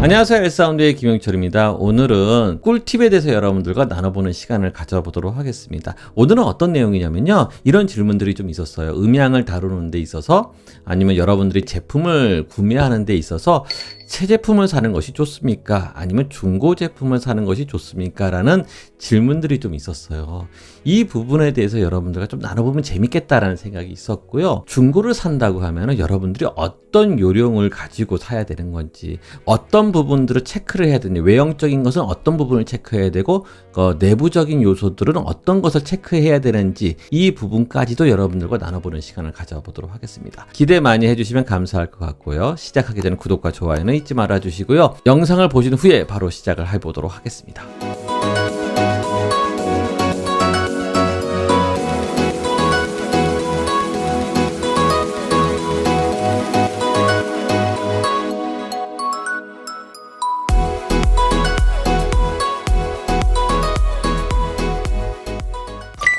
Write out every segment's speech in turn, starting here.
안녕하세요 엘사운드의 김영철입니다. 오늘은 꿀팁에 대해서 여러분들과 나눠보는 시간을 가져보도록 하겠습니다. 오늘은 어떤 내용이냐면요. 이런 질문들이 좀 있었어요. 음향을 다루는 데 있어서 아니면 여러분들이 제품을 구매하는 데 있어서 새 제품을 사는 것이 좋습니까? 아니면 중고 제품을 사는 것이 좋습니까? 라는 질문들이 좀 있었어요. 이 부분에 대해서 여러분들과 좀 나눠보면 재밌겠다라는 생각이 있었고요. 중고를 산다고 하면 여러분들이 어떤 요령을 가지고 사야 되는 건지, 어떤 부분들을 체크를 해야 되는지, 외형적인 것은 어떤 부분을 체크해야 되고, 어, 내부적인 요소들은 어떤 것을 체크해야 되는지, 이 부분까지도 여러분들과 나눠보는 시간을 가져보도록 하겠습니다. 기대 많이 해주시면 감사할 것 같고요. 시작하기 전에 구독과 좋아요는 잊지 말아 주시고요. 영상을 보신 후에 바로 시작을 해보도록 하겠습니다.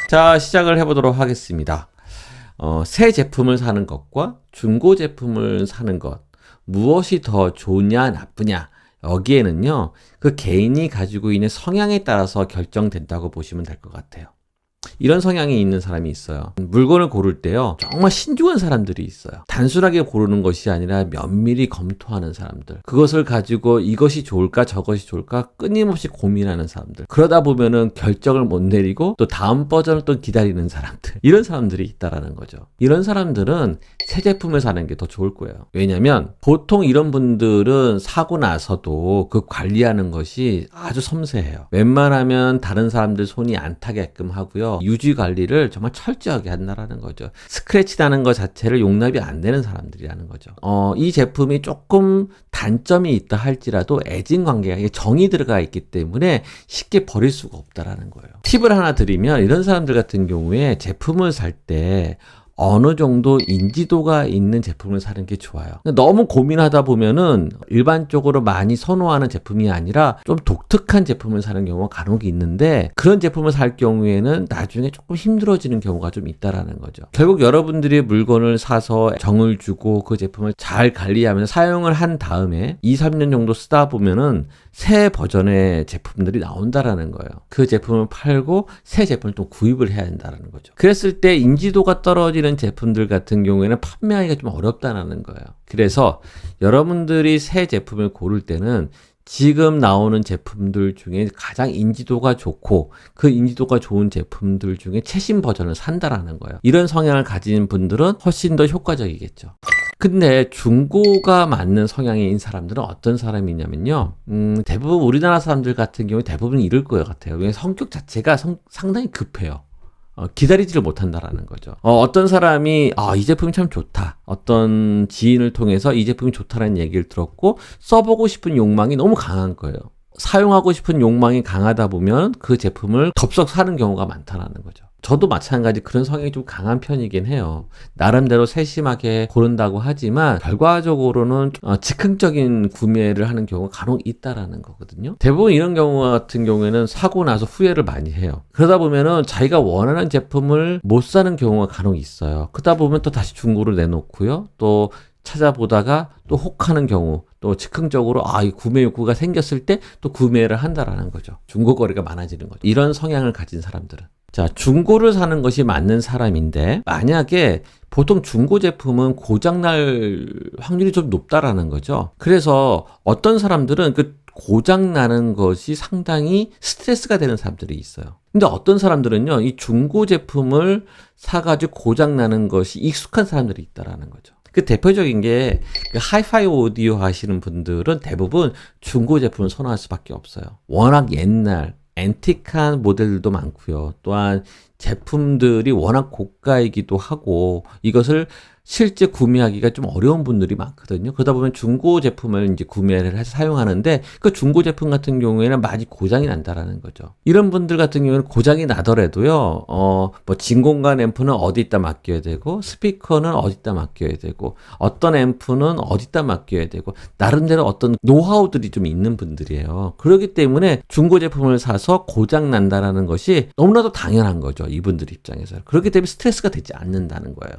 자, 시작을 해보도록 하겠습니다. 어, 새 제품을 사는 것과 중고 제품을 사는 것, 무엇이 더 좋냐, 나쁘냐, 여기에는요, 그 개인이 가지고 있는 성향에 따라서 결정된다고 보시면 될 것 같아요. 이런 성향이 있는 사람이 있어요. 물건을 고를 때요, 정말 신중한 사람들이 있어요. 단순하게 고르는 것이 아니라 면밀히 검토하는 사람들. 그것을 가지고 이것이 좋을까, 저것이 좋을까 끊임없이 고민하는 사람들. 그러다 보면은 결정을 못 내리고 또 다음 버전을 또 기다리는 사람들. 이런 사람들이 있다라는 거죠. 이런 사람들은 새 제품을 사는 게 더 좋을 거예요. 왜냐면 보통 이런 분들은 사고 나서도 그 관리하는 것이 아주 섬세해요. 웬만하면 다른 사람들 손이 안 타게끔 하고요. 유지 관리를 정말 철저하게 한다라는 거죠. 스크래치 나는 것 자체를 용납이 안 되는 사람들이라는 거죠. 어, 이 제품이 조금 단점이 있다 할지라도 애진 관계가 이게 정이 들어가 있기 때문에 쉽게 버릴 수가 없다라는 거예요. 팁을 하나 드리면 이런 사람들 같은 경우에 제품을 살때 어느 정도 인지도가 있는 제품을 사는 게 좋아요. 너무 고민하다 보면은 일반적으로 많이 선호하는 제품이 아니라 좀 독특한 제품을 사는 경우가 간혹 있는데 그런 제품을 살 경우에는 나중에 조금 힘들어지는 경우가 좀 있다라는 거죠. 결국 여러분들이 물건을 사서 정을 주고 그 제품을 잘 관리하면서 사용을 한 다음에 2, 3년 정도 쓰다 보면은 새 버전의 제품들이 나온다라는 거예요. 그 제품을 팔고 새 제품을 또 구입을 해야 된다라는 거죠. 그랬을 때 인지도가 떨어지 는 제품들 같은 경우에는 판매하기가 좀 어렵다라는 거예요. 그래서 여러분들이 새 제품을 고를 때는 지금 나오는 제품들 중에 가장 인지도가 좋고 그 인지도가 좋은 제품들 중에 최신 버전을 산다라는 거예요. 이런 성향을 가진 분들은 훨씬 더 효과적이겠죠. 근데 중고가 맞는 성향인 사람들은 어떤 사람이냐면요. 음, 대부분 우리나라 사람들 같은 경우에 대부분 이럴 것 같아요. 왜냐면 성격 자체가 성, 상당히 급해요. 어, 기다리지를 못한다라는 거죠. 어, 떤 사람이 아, 이 제품이 참 좋다. 어떤 지인을 통해서 이 제품이 좋다라는 얘기를 들었고 써보고 싶은 욕망이 너무 강한 거예요. 사용하고 싶은 욕망이 강하다 보면 그 제품을 덥석 사는 경우가 많다라는 거죠. 저도 마찬가지 그런 성향이 좀 강한 편이긴 해요. 나름대로 세심하게 고른다고 하지만 결과적으로는 어, 즉흥적인 구매를 하는 경우가 간혹 있다라는 거거든요. 대부분 이런 경우 같은 경우에는 사고 나서 후회를 많이 해요. 그러다 보면은 자기가 원하는 제품을 못 사는 경우가 간혹 있어요. 그러다 보면 또 다시 중고를 내놓고요. 또 찾아보다가 또 혹하는 경우 또 즉흥적으로 아, 이 구매 욕구가 생겼을 때 또 구매를 한다라는 거죠. 중고 거래가 많아지는 거죠. 이런 성향을 가진 사람들은 자, 중고를 사는 것이 맞는 사람인데, 만약에 보통 중고 제품은 고장날 확률이 좀 높다라는 거죠. 그래서 어떤 사람들은 그 고장나는 것이 상당히 스트레스가 되는 사람들이 있어요. 근데 어떤 사람들은요, 이 중고 제품을 사가지고 고장나는 것이 익숙한 사람들이 있다라는 거죠. 그 대표적인 게 그 하이파이 오디오 하시는 분들은 대부분 중고 제품을 선호할 수밖에 없어요. 워낙 옛날 앤틱한 모델들도 많고요. 또한 제품들이 워낙 고가이기도 하고 이것을 실제 구매하기가 좀 어려운 분들이 많거든요. 그러다 보면 중고 제품을 이제 구매를 해서 사용하는데 그 중고 제품 같은 경우에는 많이 고장이 난다라는 거죠. 이런 분들 같은 경우는 고장이 나더라도요, 어, 뭐 진공관 앰프는 어디다 맡겨야 되고 스피커는 어디다 맡겨야 되고 어떤 앰프는 어디다 맡겨야 되고 나름대로 어떤 노하우들이 좀 있는 분들이에요. 그렇기 때문에 중고 제품을 사서 고장 난다라는 것이 너무나도 당연한 거죠. 이분들 입장에서. 그렇기 때문에 스트레스가 되지 않는다는 거예요.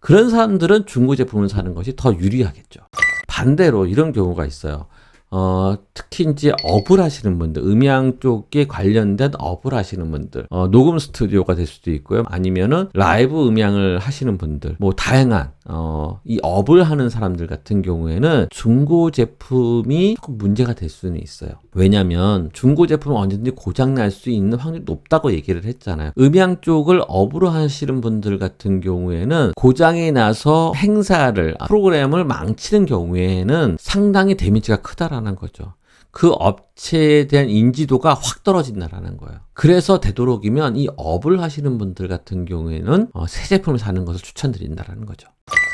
그런 사람들은 중고 제품을 사는 것이 더 유리하겠죠. 반대로 이런 경우가 있어요. 어, 특히 이제 업을 하시는 분들, 음향 쪽에 관련된 업을 하시는 분들, 어, 녹음 스튜디오가 될 수도 있고요. 아니면은 라이브 음향을 하시는 분들, 뭐 다양한, 어, 이 업을 하는 사람들 같은 경우에는 중고 제품이 조금 문제가 될 수는 있어요. 왜냐면 중고 제품은 언제든지 고장 날 수 있는 확률이 높다고 얘기를 했잖아요. 음향 쪽을 업으로 하시는 분들 같은 경우에는 고장이 나서 행사를 프로그램을 망치는 경우에는 상당히 데미지가 크다라는 거죠. 그 업체에 대한 인지도가 확 떨어진다라는 거예요. 그래서 되도록이면 이 업을 하시는 분들 같은 경우에는 어, 새 제품을 사는 것을 추천드린다라는 거죠.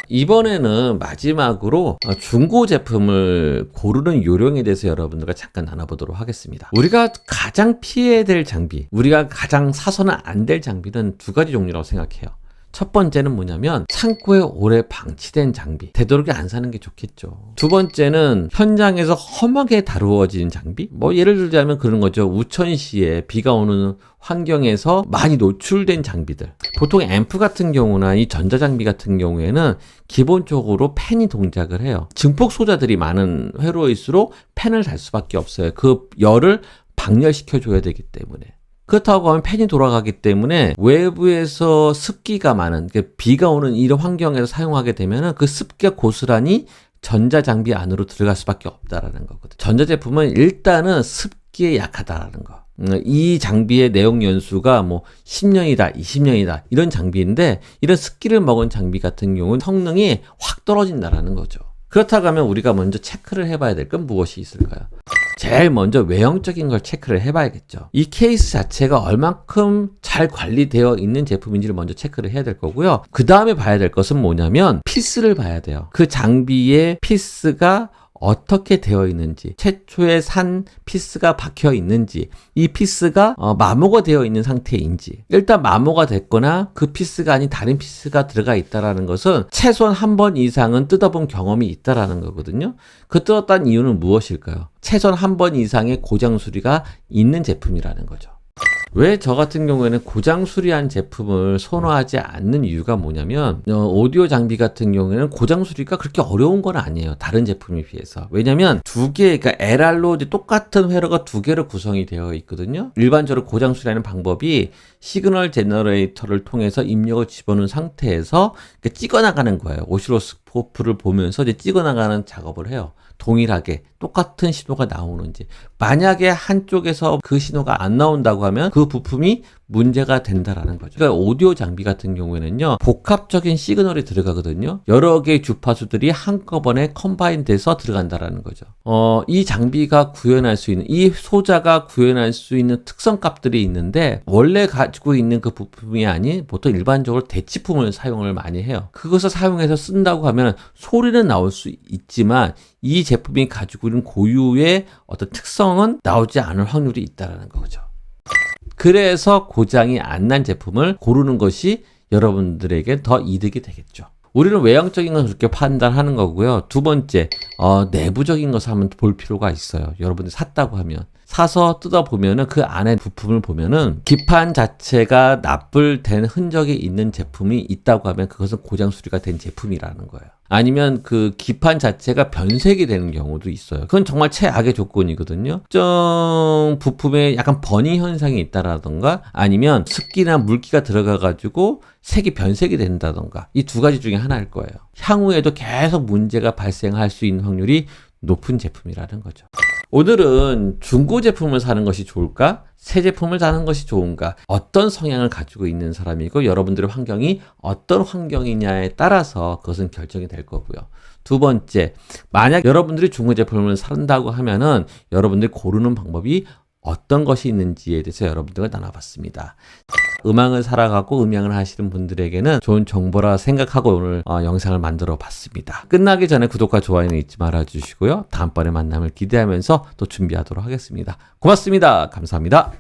이번에는 마지막으로 어, 중고 제품을 고르는 요령에 대해서 여러분들과 잠깐 나눠보도록 하겠습니다. 우리가 가장 피해야 될 장비, 우리가 가장 사서는 안 될 장비는 두 가지 종류라고 생각해요. 첫 번째는 뭐냐면 창고에 오래 방치된 장비. 되도록이 안 사는 게 좋겠죠. 두 번째는 현장에서 험하게 다루어진 장비. 뭐 예를 들자면 그런 거죠. 우천시에 비가 오는 환경에서 많이 노출된 장비들. 보통 앰프 같은 경우나 이 전자장비 같은 경우에는 기본적으로 팬이 동작을 해요. 증폭 소자들이 많은 회로일수록 팬을 달 수밖에 없어요. 그 열을 방열시켜 줘야 되기 때문에. 그렇다고 하면 팬이 돌아가기 때문에 외부에서 습기가 많은 그러니까 비가 오는 이런 환경에서 사용하게 되면은 그 습기가 고스란히 전자 장비 안으로 들어갈 수밖에 없다라는 거거든. 전자 제품은 일단은 습기에 약하다라는 거. 음, 이 장비의 내용 연수가 뭐 10년이다, 20년이다 이런 장비인데 이런 습기를 먹은 장비 같은 경우는 성능이 확 떨어진다라는 거죠. 그렇다고 하면 우리가 먼저 체크를 해봐야 될 건 무엇이 있을까요? 제일 먼저 외형적인 걸 체크를 해봐야겠죠. 이 케이스 자체가 얼만큼 잘 관리되어 있는 제품인지를 먼저 체크를 해야 될 거고요. 그 다음에 봐야 될 것은 뭐냐면 피스를 봐야 돼요. 그 장비의 피스가 어떻게 되어 있는지, 최초에 산 피스가 박혀 있는지, 이 피스가 어, 마모가 되어 있는 상태인지, 일단 마모가 됐거나 그 피스가 아닌 다른 피스가 들어가 있다라는 것은 최소한 한 번 이상은 뜯어본 경험이 있다라는 거거든요. 그 뜯었다는 이유는 무엇일까요? 최소한 한 번 이상의 고장 수리가 있는 제품이라는 거죠. 왜 저 같은 경우에는 고장 수리한 제품을 선호하지 않는 이유가 뭐냐면 어, 오디오 장비 같은 경우에는 고장 수리가 그렇게 어려운 건 아니에요. 다른 제품에 비해서. 왜냐면 두 개, 그러니까 LR로 똑같은 회로가 두 개로 구성이 되어 있거든요. 일반적으로 고장 수리하는 방법이 시그널 제너레이터를 통해서 입력을 집어넣은 상태에서 찍어 나가는 거예요. 오시로스코프를 보면서 이제 찍어 나가는 작업을 해요. 동일하게 똑같은 신호가 나오는지 만약에 한쪽에서 그 신호가 안 나온다고 하면 그 부품이 문제가 된다라는 거죠. 그러니까 오디오 장비 같은 경우에는요 복합적인 시그널이 들어가거든요. 여러 개의 주파수들이 한꺼번에 컴바인 돼서 들어간다라는 거죠. 어, 이 장비가 구현할 수 있는 이 소자가 구현할 수 있는 특성 값들이 있는데 원래 가지고 있는 그 부품이 아닌 보통 일반적으로 대치품을 사용을 많이 해요. 그것을 사용해서 쓴다고 하면 소리는 나올 수 있지만 이 제품이 가지고 있는 고유의 어떤 특성은 나오지 않을 확률이 있다라는 거죠. 그래서 고장이 안 난 제품을 고르는 것이 여러분들에게 더 이득이 되겠죠. 우리는 외형적인 건 그렇게 판단하는 거고요. 두 번째, 어, 내부적인 것을 한번 볼 필요가 있어요. 여러분들이 샀다고 하면. 사서 뜯어보면은 그 안에 부품을 보면은 기판 자체가 납불된 흔적이 있는 제품이 있다고 하면 그것은 고장 수리가 된 제품이라는 거예요. 아니면 그 기판 자체가 변색이 되는 경우도 있어요. 그건 정말 최악의 조건이거든요. 좀 부품에 약간 버닝 현상이 있다라던가 아니면 습기나 물기가 들어가 가지고 색이 변색이 된다던가 이 두 가지 중에 하나일 거예요. 향후에도 계속 문제가 발생할 수 있는 확률이 높은 제품이라는 거죠. 오늘은 중고 제품을 사는 것이 좋을까? 새 제품을 사는 것이 좋은가? 어떤 성향을 가지고 있는 사람이고 여러분들의 환경이 어떤 환경이냐에 따라서 그것은 결정이 될 거고요. 두 번째, 만약 여러분들이 중고 제품을 산다고 하면은 여러분들이 고르는 방법이 어떤 것이 있는지에 대해서 여러분들과 나눠봤습니다. 음악을 살아가고 음향을 하시는 분들에게는 좋은 정보라 생각하고 오늘 어, 영상을 만들어 봤습니다. 끝나기 전에 구독과 좋아요는 잊지 말아 주시고요. 다음번에 만남을 기대하면서 또 준비하도록 하겠습니다. 고맙습니다. 감사합니다.